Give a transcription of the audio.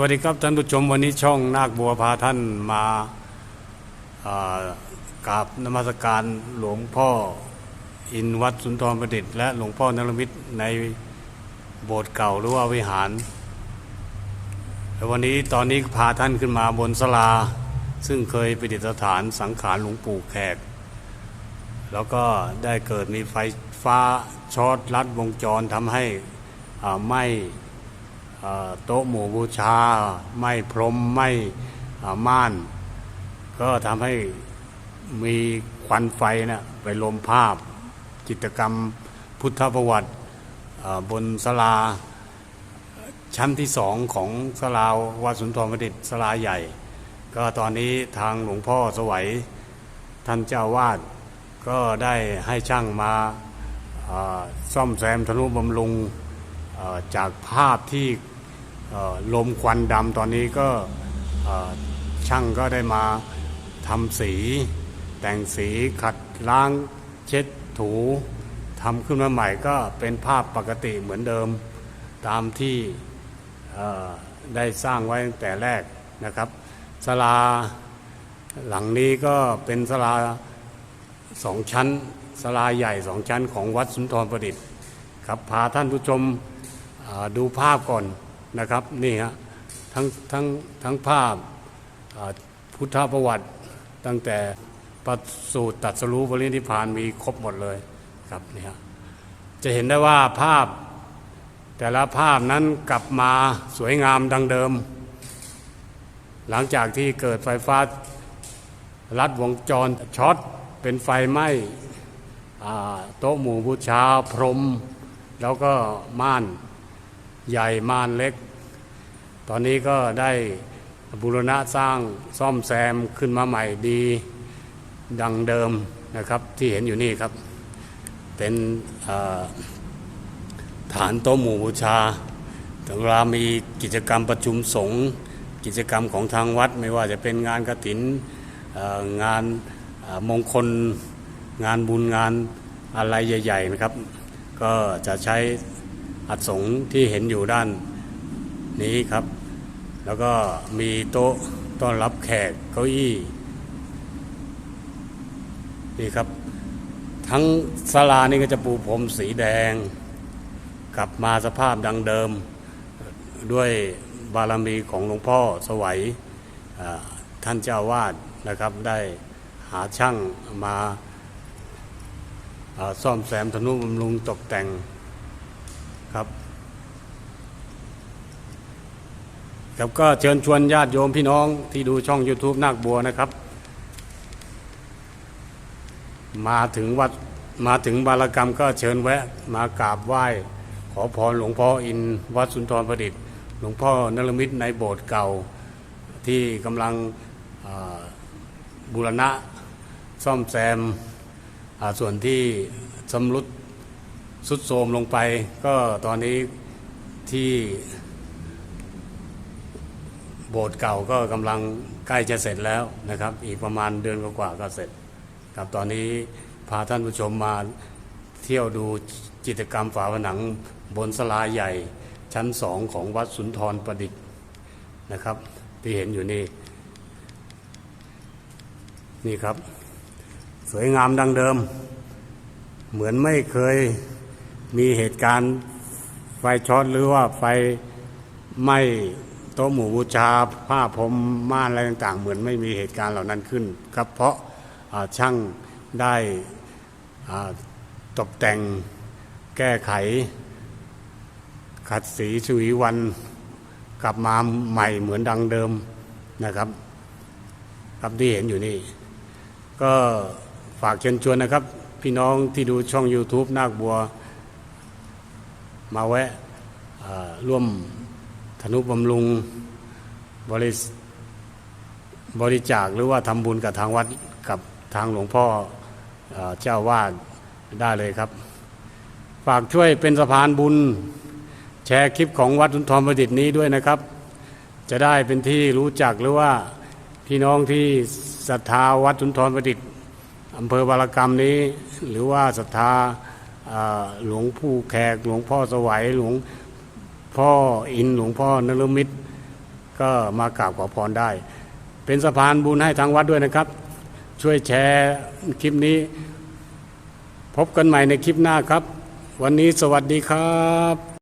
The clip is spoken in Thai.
วัสดีครับท่านผู้ชมวันนี้ช่องนาคบัวพาท่านมาากราบนมัสการหลวงพ่ออินวัดสุนทรประดิษฐ์และหลวงพ่อนรมิตรในโบสถ์เก่าหรือว่าวิหารแล้ววันนี้ตอนนี้พาท่านขึ้นมาบนศาลา ซึ่งเคยประดิษฐานสังขารหลวงปู่แขก แล้วก็ได้เกิดมีไฟฟ้าช็อตลัดวงจรทำให้อ่าไหม้ โต๊ะหมู่บูชา ไม่พรมไม่ม่าน ก็ทำให้มีควันไฟนะไปลมภาพ จิตกรรมพุทธประวัติบนศาลาชั้นที่สองของศาลาวัดสุนทรประดิษฐ์ศาลาใหญ่ ก็ตอนนี้ทางหลวงพ่อสวัยท่านเจ้าวาดก็ได้ให้ช่างมาซ่อมแซมธนุบำรุงจากภาพที่ ลมควันดำตอนนี้ก็ช่างก็ได้มาทำสี แต่งสีขัดล้างเช็ดถูทำขึ้นมาใหม่ก็เป็นภาพปกติเหมือนเดิมตามที่ได้สร้างไว้ตั้งแต่แรกนะครับศาลาหลังนี้ก็เป็นศาลาสองชั้นศาลาใหญ่สองชั้นของวัดสุนทรประดิษฐ์ครับพาท่านผู้ชมดูภาพก่อน นะครับนี่ฮะทั้งทั้งทั้งภาพพุทธประวัติตั้งแต่ประสูตรตัดสรู้บริณิพานมีครบหมดเลยครับนี่ฮะจะเห็นได้ว่าภาพแต่ละภาพนั้นกลับมาสวยงามดังเดิม หลังจากที่เกิดไฟฟ้าลัดวงจรช็อตเป็นไฟไหม้โต๊ะหมู่บูชาพรม แล้วก็ม่าน ใหญ่ม่านเล็ก ตอนนี้ก็ได้บูรณะสร้างซ่อมแซมขึ้นมาใหม่ดีดังเดิมนะครับที่เห็นอยู่นี่ครับ เป็นฐานโต๊ะหมู่บูชาต่เวลามีกิจกรรมประชุมสงฆ์กิจกรรมของทางวัด ไม่ว่าจะเป็นงานกระถินเอ่องานมงคลงานบุญงานอะไรใหญ่ ๆ นะครับ ก็จะใช้ อัดสงที่เห็นอยู่ด้านนี้ครับ แล้วก็มีโต๊ะต้อนรับแขกเก้าอี้นี่ครับ ทั้งศาลานี่ก็จะปูพรมสีแดง กลับมาสภาพดังเดิม ด้วยบารมีของหลวงพ่อสวัยท่านเจ้าวาดนะครับ ได้หาช่างมาอ่าซ่อมแซมธนุบำรุงตกแต่ง ครับครับก็เชิญชวนญาติโยมพี่น้องที่ดูช่อง YouTube นาคบัวนะครับ มาถึงวัดมาถึงบารกรรมก็เชิญแวะมากราบไหว้ ขอพรหลวงพ่ออินวัดสุนทรประดิษฐ์ หลวงพ่อนรมิตรในโบสถ์เก่าที่กำลังบูรณะซ่อมแซมส่วนที่สำรุด สุดโทมลงไป ก็ตอนนี้ที่โบสถ์เก่าก็กำลังใกล้จะเสร็จแล้วนะครับ อีกประมาณเดือนกว่าก็เสร็จครับตอนนี้พาท่านผู้ชมมาเที่ยวดูจิตรกรรมฝาผนังบนสลาใหญ่ชั้นสองของวัดสุนทรประดิษฐ์นะครับที่เห็นอยู่นี่ นี่ครับ สวยงามดังเดิม เหมือนไม่เคย มีเหตุการณ์ไฟช็อตหรือว่าไฟไหม้โต๊ะหมู่บูชาผ้าพรมม่านอะไรต่างๆ เหมือนไม่มีเหตุการณ์เหล่านั้นขึ้นครับเพราะช่างได้ตกแต่งแก้ไข ขัดสีชวีวันกลับมาใหม่เหมือนดังเดิมนะครับ ครับที่เห็นอยู่นี่ ก็ฝากเชิญชวนนะครับ พี่น้องที่ดูช่อง YouTube นาคบัว มาแวะร่วมธนุบำรุงบริบริจาคหรือว่าทำบุญกับทางวัดกับทางหลวงพ่อเอเจ้าวาดได้เลยครับ ฝากช่วยเป็นสะพานบุญ แชร์คลิปของวัดสุนทรประดิษฐ์นี้ด้วยนะครับ จะได้เป็นที่รู้จักหรือว่าพี่น้องที่ศรัทธาวัดสุนทรประดิษฐ์อำเภอบารกรรมนี้ หรือว่าศรัทธา หลวงผู้แขก หลวงพ่อสวัยหลวงพ่ออินหลวงพ่อนรมิตร ก็มากราบขอพรได้ เป็นสะพานบุญให้ทางวัดด้วยนะครับ ช่วยแชร์คลิปนี้ พบกันใหม่ในคลิปหน้าครับ วันนี้สวัสดีครับ